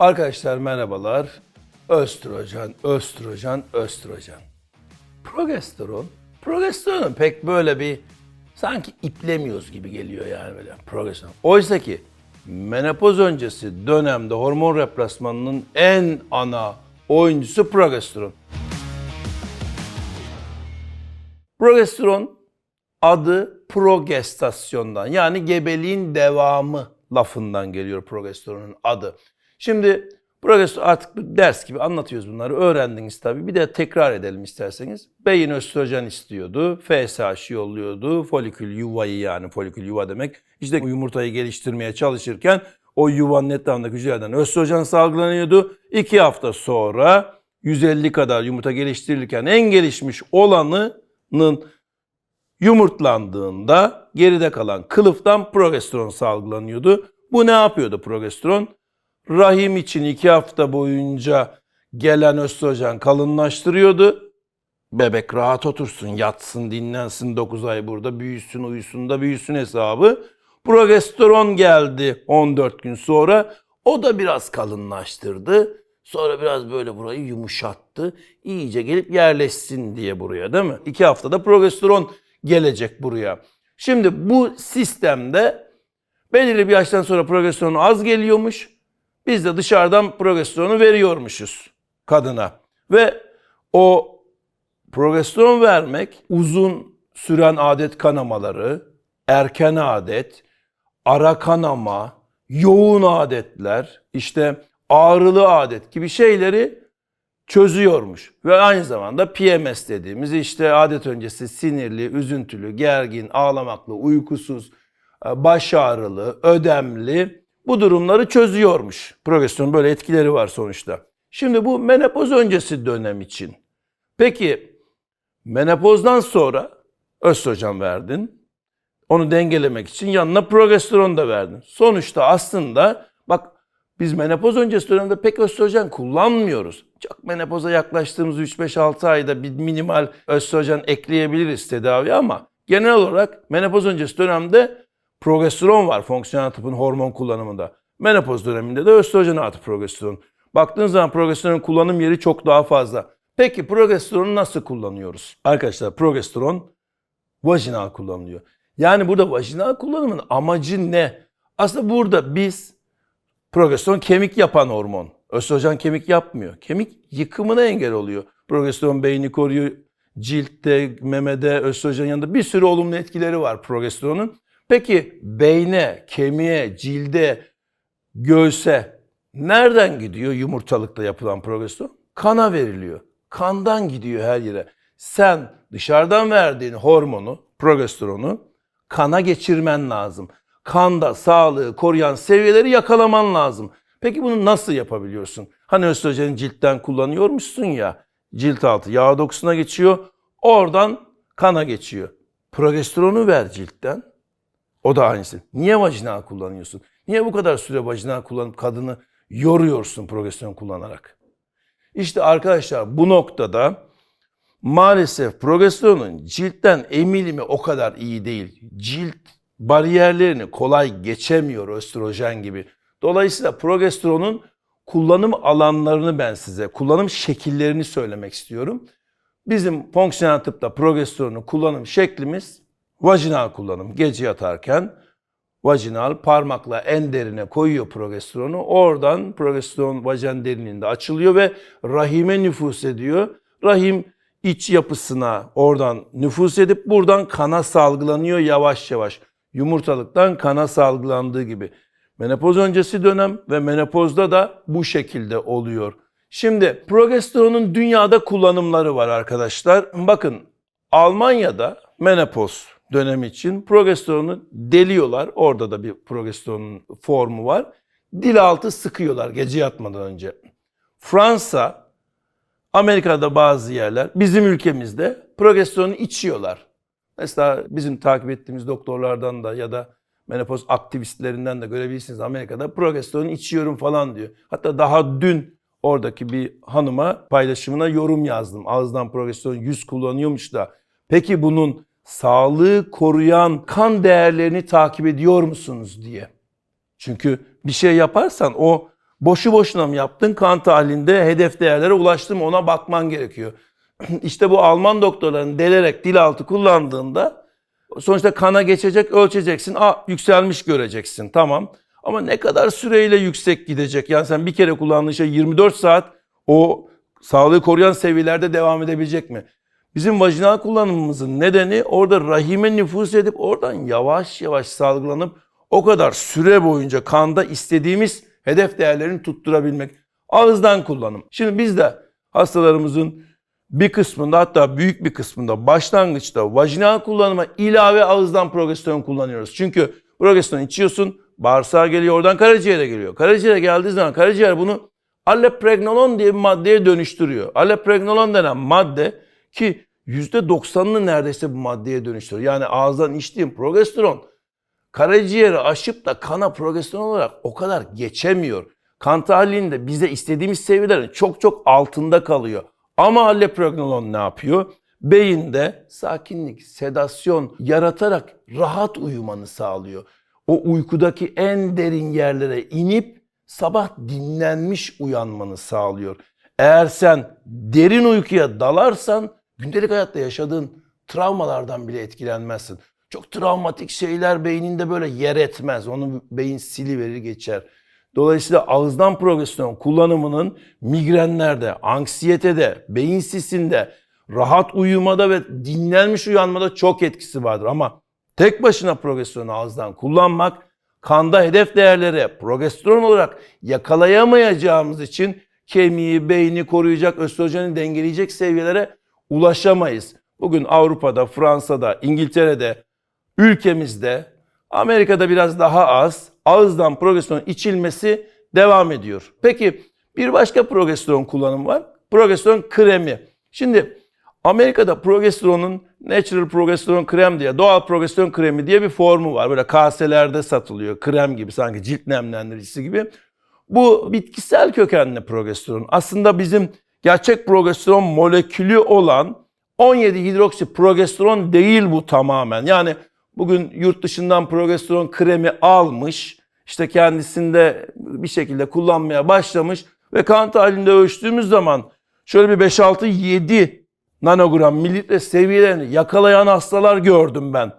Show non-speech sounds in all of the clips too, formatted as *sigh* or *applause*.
Arkadaşlar merhabalar. Östrojen, östrojen, östrojen. Progesteron. Progesteron pek böyle bir sanki iplemiyoruz gibi geliyor yani böyle progesteron. Oysa ki menopoz öncesi dönemde hormon replasmanının en ana oyuncusu progesteron. Progesteron adı progestasyondan yani gebeliğin devamı lafından geliyor progesteronun adı. Şimdi progesteron artık bir ders gibi anlatıyoruz bunları. Öğrendiniz tabii. Bir de tekrar edelim isterseniz. Beyin östrojen istiyordu. FSH yolluyordu. Folikül yuvayı yani folikül yuva demek. İşte yumurtayı geliştirmeye çalışırken o yuvanın etrafındaki hücrelerden östrojen salgılanıyordu. İki hafta sonra 150 kadar yumurta geliştirilirken en gelişmiş olanının yumurtlandığında geride kalan kılıftan progesteron salgılanıyordu. Bu ne yapıyordu progesteron? Rahim için iki hafta boyunca gelen östrojen kalınlaştırıyordu. Bebek rahat otursun, yatsın, dinlensin 9 ay burada, büyüsün, uyusun da büyüsün hesabı. Progesteron geldi 14 gün sonra. O da biraz kalınlaştırdı. Sonra biraz böyle burayı yumuşattı. İyice gelip yerleşsin diye buraya değil mi? İki haftada progesteron gelecek buraya. Şimdi bu sistemde belirli bir yaştan sonra progesteron az geliyormuş. Biz de dışarıdan progesteronu veriyormuşuz kadına. Ve o progesteron vermek uzun süren adet kanamaları, erken adet, ara kanama, yoğun adetler, işte ağrılı adet gibi şeyleri çözüyormuş. Ve aynı zamanda PMS dediğimiz işte adet öncesi sinirli, üzüntülü, gergin, ağlamaklı, uykusuz, e, baş ağrılı, ödemli bu durumları çözüyormuş. Progesteron böyle etkileri var sonuçta. Şimdi bu menopoz öncesi dönem için. Peki menopozdan sonra östrojen verdin. Onu dengelemek için yanına progesteron da verdin. Sonuçta aslında bak biz menopoz öncesi dönemde pek östrojen kullanmıyoruz. Çok menopoza yaklaştığımız 3-5-6 ayda bir minimal östrojen ekleyebiliriz tedavi ama genel olarak menopoz öncesi dönemde progesteron var fonksiyonel tıpın hormon kullanımında. Menopoz döneminde de östrojen artı progesteron. Baktığınız zaman progesteronun kullanım yeri çok daha fazla. Peki progesteronu nasıl kullanıyoruz? Arkadaşlar progesteron vajinal kullanılıyor. Yani burada vajinal kullanımın amacı ne? Aslında burada biz progesteron kemik yapan hormon. Östrojen kemik yapmıyor. Kemik yıkımına engel oluyor. Progesteron beyni koruyor. Ciltte, memede, östrojen yanında bir sürü olumlu etkileri var progesteronun. Peki beyne, kemiğe, cilde, göğse nereden gidiyor yumurtalıkta yapılan progesteron? Kana veriliyor. Kandan gidiyor her yere. Sen dışarıdan verdiğin hormonu, progesteronu kana geçirmen lazım. Kanda sağlığı koruyan seviyeleri yakalaman lazım. Peki bunu nasıl yapabiliyorsun? Hani östrojeni ciltten kullanıyormuşsun ya, cilt altı yağ dokusuna geçiyor, oradan kana geçiyor. Progesteronu ver ciltten. O da aynısı. Niye vajinal kullanıyorsun? Niye bu kadar süre vajinal kullanıp kadını yoruyorsun progesteron kullanarak? İşte arkadaşlar bu noktada maalesef progesteronun ciltten emilimi o kadar iyi değil. Cilt bariyerlerini kolay geçemiyor östrojen gibi. Dolayısıyla progesteronun kullanım alanlarını ben size, kullanım şekillerini söylemek istiyorum. Bizim fonksiyonel tıpta progesteronun kullanım şeklimiz vajinal kullanım. Gece yatarken vajinal parmakla en derine koyuyor progesteronu. Oradan progesteron vajen derinliğinde açılıyor ve rahime nüfus ediyor. Rahim iç yapısına oradan nüfus edip buradan kana salgılanıyor yavaş yavaş. Yumurtalıktan kana salgılandığı gibi. Menopoz öncesi dönem ve menopozda da bu şekilde oluyor. Şimdi progesteronun dünyada kullanımları var arkadaşlar. Bakın Almanya'da menopoz dönemi için progesteronu deliyorlar. Orada da bir progesteronun formu var. Dil altı sıkıyorlar gece yatmadan önce. Fransa, Amerika'da bazı yerler, bizim ülkemizde progesteronu içiyorlar. Mesela bizim takip ettiğimiz doktorlardan da ya da menopoz aktivistlerinden de görebilirsiniz Amerika'da progesteron içiyorum falan diyor. Hatta daha dün oradaki bir hanıma paylaşımına yorum yazdım. Ağızdan progesteron 100 kullanıyormuş da. Peki bunun sağlığı koruyan kan değerlerini takip ediyor musunuz diye. Çünkü bir şey yaparsan o Boşu boşuna mı yaptın? Kan tahlilinde hedef değerlere ulaştın mı? Ona bakman gerekiyor. *clears throat* işte bu Alman doktorların delerek dil altı kullandığında sonuçta kana geçecek, ölçeceksin. Aa yükselmiş göreceksin. Tamam. Ama ne kadar süreyle yüksek gidecek? Yani sen bir kere kullandığın şey 24 saat o sağlığı koruyan seviyelerde devam edebilecek mi? Bizim vajinal kullanımımızın nedeni orada rahime nüfuz edip oradan yavaş yavaş salgılanıp o kadar süre boyunca kanda istediğimiz hedef değerlerini tutturabilmek. Ağızdan kullanım. Şimdi biz de hastalarımızın bir kısmında hatta büyük bir kısmında başlangıçta vajinal kullanıma ilave ağızdan progesteron kullanıyoruz. Çünkü progesteron içiyorsun, bağırsağa geliyor, oradan karaciğere geliyor. Karaciğere geldiği zaman karaciğer bunu alloprenolon diye bir maddeye dönüştürüyor. Alloprenolon denen madde ki %90'ını neredeyse bu maddeye dönüştürüyor. Yani ağızdan içtiğim progesteron karaciğeri aşıp da kana progesteron olarak o kadar geçemiyor. Kan tahlilinde bize istediğimiz seviyelerin çok çok altında kalıyor. Ama alloprenolon ne yapıyor? Beyinde sakinlik, sedasyon yaratarak rahat uyumanı sağlıyor. O uykudaki en derin yerlere inip sabah dinlenmiş uyanmanı sağlıyor. Eğer sen derin uykuya dalarsan gündelik hayatta yaşadığın travmalardan bile etkilenmezsin. Çok travmatik şeyler beyninde böyle yer etmez. Onu beyin siliverir geçer. Dolayısıyla ağızdan progesteron kullanımının migrenlerde, anksiyetede, beyin sisinde, rahat uyumada ve dinlenmiş uyanmada çok etkisi vardır. Ama tek başına progesteronu ağızdan kullanmak kanda hedef değerlere progesteron olarak yakalayamayacağımız için kemiği, beyni koruyacak, östrojeni dengeleyecek seviyelere ulaşamayız. Bugün Avrupa'da, Fransa'da, İngiltere'de, ülkemizde, Amerika'da biraz daha az ağızdan progesteron içilmesi devam ediyor. Peki bir başka progesteron kullanımı var. Progesteron kremi. Şimdi Amerika'da progesteronun natural progesteron krem diye, doğal progesteron kremi diye bir formu var. Böyle kaselerde satılıyor. Krem gibi sanki cilt nemlendiricisi gibi. Bu bitkisel kökenli progesteron. Aslında bizim gerçek progesteron molekülü olan 17 hidroksi progesteron değil bu tamamen. Yani bugün yurt dışından progesteron kremi almış, işte kendisinde bir şekilde kullanmaya başlamış ve kan tahlilinde ölçtüğümüz zaman şöyle bir 5-6-7 nanogram mililitre seviyelerini yakalayan hastalar gördüm ben.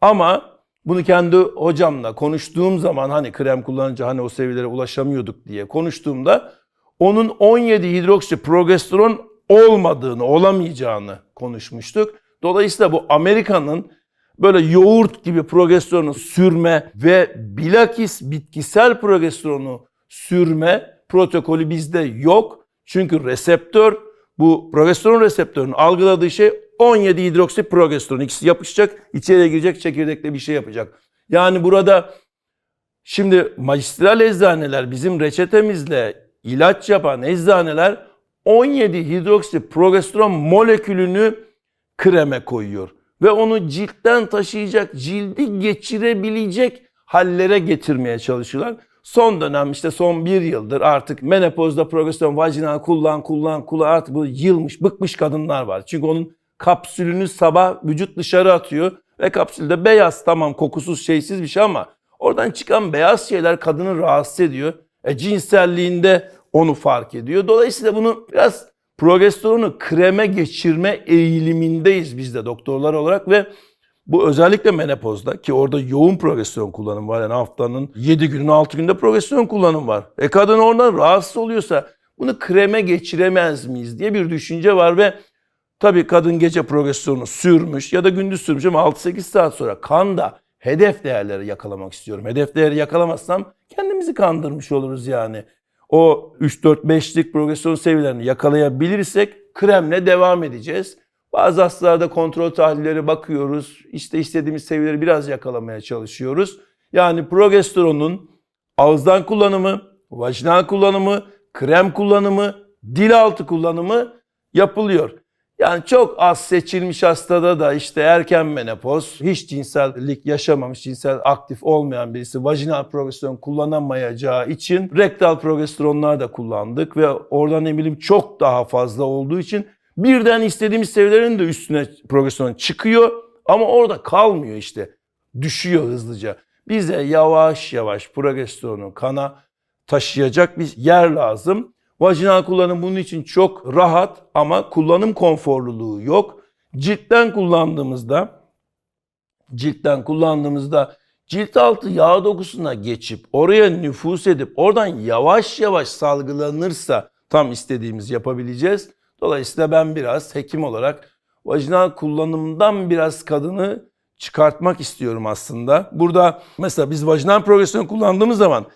Ama bunu kendi hocamla konuştuğum zaman hani krem kullanınca hani o seviyelere ulaşamıyorduk diye konuştuğumda onun 17 hidroksi progesteron olmadığını, olamayacağını konuşmuştuk. Dolayısıyla bu Amerika'nın böyle yoğurt gibi progesteronu sürme ve bilakis bitkisel progesteronu sürme protokolü bizde yok. Çünkü reseptör bu progesteron reseptörünün algıladığı şey 17 hidroksi progesteron. İkisi yapışacak, içeriye girecek, çekirdekle bir şey yapacak. Yani burada şimdi magistral eczaneler bizim reçetemizle ilaç yapan eczaneler 17 hidroksi progesteron molekülünü kreme koyuyor ve onu ciltten taşıyacak, cildi geçirebilecek hallere getirmeye çalışıyorlar. Son dönem işte son bir yıldır artık menopozda progesteron vajinal kullan kullan kullan artık bu yılmış bıkmış kadınlar var. Çünkü onun kapsülünü sabah vücut dışarı atıyor ve kapsülde beyaz tamam kokusuz şeysiz bir şey ama oradan çıkan beyaz şeyler kadını rahatsız ediyor. E, cinselliğinde onu fark ediyor. Dolayısıyla bunu biraz progesteronu kreme geçirme eğilimindeyiz biz de doktorlar olarak ve bu özellikle menopozda ki orada yoğun progesteron kullanımı var. Yani haftanın 7 günün 6 günde progesteron kullanımı var. E kadın oradan rahatsız oluyorsa bunu kreme geçiremez miyiz diye bir düşünce var ve tabii kadın gece progesteronu sürmüş ya da gündüz sürmüş ama 6-8 saat sonra kanda hedef değerleri yakalamak istiyorum. Hedef değeri yakalamazsam kendimizi kandırmış oluruz yani. O 3-4-5'lik progesteron seviyelerini yakalayabilirsek kremle devam edeceğiz. Bazı hastalarda kontrol tahlilleri bakıyoruz. İşte istediğimiz seviyeleri biraz yakalamaya çalışıyoruz. Yani progesteronun ağızdan kullanımı, vajinal kullanımı, krem kullanımı, dil altı kullanımı yapılıyor. Yani çok az seçilmiş hastada da işte erken menopoz, hiç cinsellik yaşamamış, cinsel aktif olmayan birisi vajinal progesteron kullanamayacağı için rektal progesteronlar da kullandık ve oradan emilim çok daha fazla olduğu için birden istediğimiz seviyelerin de üstüne progesteron çıkıyor ama orada kalmıyor işte. Düşüyor hızlıca. Bize yavaş yavaş progesteronu kana taşıyacak bir yer lazım. Vajinal kullanım bunun için çok rahat ama kullanım konforluluğu yok. Ciltten kullandığımızda ciltten kullandığımızda cilt altı yağ dokusuna geçip oraya nüfus edip oradan yavaş yavaş salgılanırsa tam istediğimiz yapabileceğiz. Dolayısıyla ben biraz hekim olarak vajinal kullanımdan biraz kadını çıkartmak istiyorum aslında. Burada mesela biz vajinal progresyon kullandığımız zaman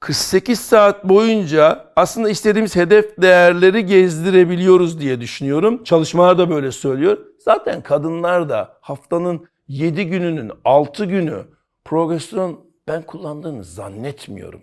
48 saat boyunca aslında istediğimiz hedef değerleri gezdirebiliyoruz diye düşünüyorum. Çalışmalar da böyle söylüyor. Zaten kadınlar da haftanın 7 gününün 6 günü progesteron ben kullandığını zannetmiyorum.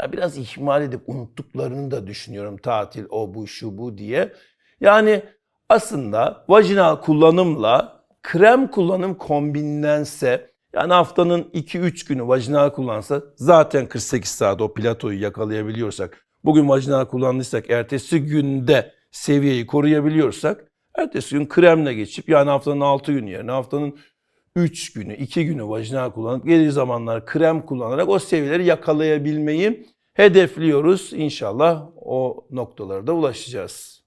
Ya biraz ihmal edip unuttuklarını da düşünüyorum tatil o bu şu bu diye. Yani aslında vajinal kullanımla krem kullanım kombinlense yani haftanın 2-3 günü vajinal kullansa zaten 48 saat o platoyu yakalayabiliyorsak bugün vajinal kullandıysak ertesi günde seviyeyi koruyabiliyorsak ertesi gün kremle geçip yani haftanın 6 günü yerine haftanın 3 günü, 2 günü vajinal kullanıp geri zamanlar krem kullanarak o seviyeleri yakalayabilmeyi hedefliyoruz. İnşallah o noktalara da ulaşacağız.